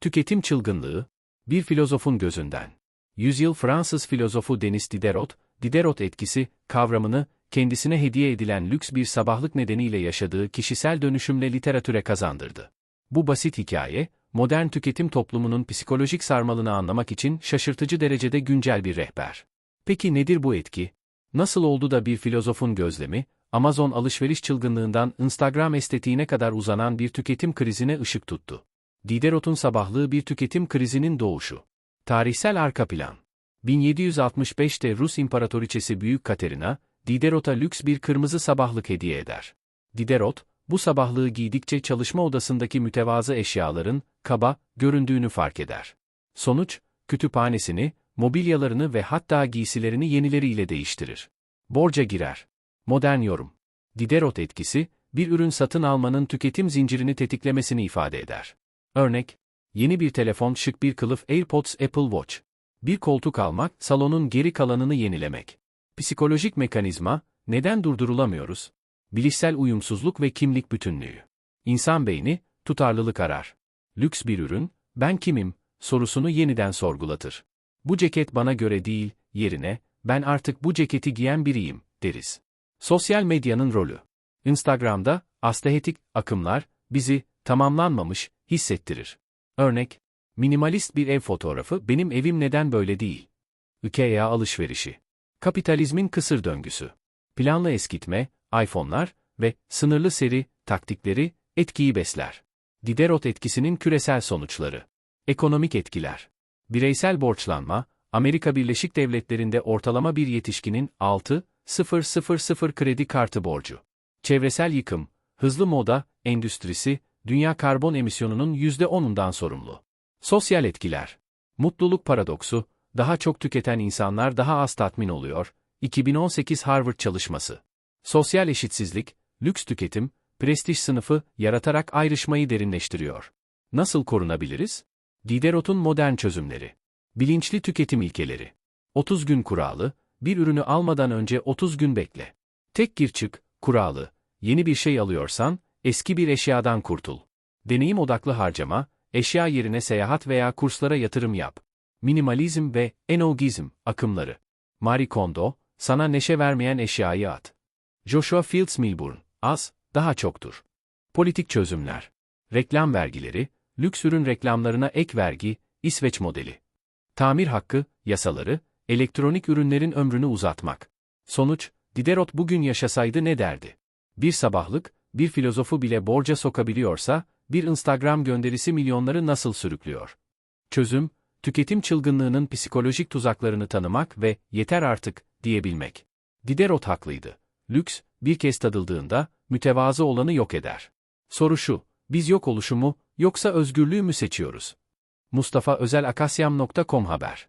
Tüketim çılgınlığı, bir filozofun gözünden. Yüzyıl Fransız filozofu Denis Diderot, Diderot etkisi kavramını kendisine hediye edilen lüks bir sabahlık nedeniyle yaşadığı kişisel dönüşümle literatüre kazandırdı. Bu basit hikaye, modern tüketim toplumunun psikolojik sarmalını anlamak için şaşırtıcı derecede güncel bir rehber. Peki nedir bu etki? Nasıl oldu da bir filozofun gözlemi, Amazon alışveriş çılgınlığından Instagram estetiğine kadar uzanan bir tüketim krizine ışık tuttu? Diderot'un sabahlığı bir tüketim krizinin doğuşu. Tarihsel arka plan. 1765'te Rus İmparatoriçesi Büyük Katerina, Diderot'a lüks bir kırmızı sabahlık hediye eder. Diderot, bu sabahlığı giydikçe çalışma odasındaki mütevazı eşyaların, kaba, göründüğünü fark eder. Sonuç, kütüphanesini, mobilyalarını ve hatta giysilerini yenileriyle değiştirir. Borca girer. Modern yorum. Diderot etkisi, bir ürün satın almanın tüketim zincirini tetiklemesini ifade eder. Örnek, yeni bir telefon şık bir kılıf AirPods Apple Watch. Bir koltuk almak, salonun geri kalanını yenilemek. Psikolojik mekanizma, neden durdurulamıyoruz? Bilişsel uyumsuzluk ve kimlik bütünlüğü. İnsan beyni, tutarlılık arar. Lüks bir ürün, ben kimim, sorusunu yeniden sorgulatır. Bu ceket bana göre değil, yerine, ben artık bu ceketi giyen biriyim, deriz. Sosyal medyanın rolü. Instagram'da, astehetik akımlar, bizi, tamamlanmamış, hissettirir. Örnek, minimalist bir ev fotoğrafı, benim evim neden böyle değil? IKEA alışverişi. Kapitalizmin kısır döngüsü. Planlı eskitme, iPhone'lar ve sınırlı seri taktikleri etkiyi besler. Diderot etkisinin küresel sonuçları. Ekonomik etkiler. Bireysel borçlanma, Amerika Birleşik Devletleri'nde ortalama bir yetişkinin 6.000 kredi kartı borcu. Çevresel yıkım, hızlı moda, endüstrisi, dünya karbon emisyonunun %10'undan sorumlu. Sosyal etkiler. Mutluluk paradoksu, daha çok tüketen insanlar daha az tatmin oluyor. 2018 Harvard çalışması. Sosyal eşitsizlik, lüks tüketim, prestij sınıfı yaratarak ayrışmayı derinleştiriyor. Nasıl korunabiliriz? Diderot'un modern çözümleri. Bilinçli tüketim ilkeleri. 30 gün kuralı, bir ürünü almadan önce 30 gün bekle. Tek gir çık, kuralı, yeni bir şey alıyorsan, eski bir eşyadan kurtul. Deneyim odaklı harcama, eşya yerine seyahat veya kurslara yatırım yap. Minimalizm ve enogizm akımları. Marie Kondo, sana neşe vermeyen eşyayı at. Joshua Fields Milburn, az, daha çoktur. Politik çözümler. Reklam vergileri, lüks ürün reklamlarına ek vergi, İsveç modeli. Tamir hakkı, yasaları, elektronik ürünlerin ömrünü uzatmak. Sonuç, Diderot bugün yaşasaydı ne derdi? Bir sabahlık, bir filozofu bile borca sokabiliyorsa, bir Instagram gönderisi milyonları nasıl sürüklüyor? Çözüm, tüketim çılgınlığının psikolojik tuzaklarını tanımak ve yeter artık diyebilmek. Diderot haklıydı. Lüks, bir kez tadıldığında, mütevazı olanı yok eder. Soru şu, biz yok oluşumu, yoksa özgürlüğü mü seçiyoruz? Mustafa Özel Akasyam.com Haber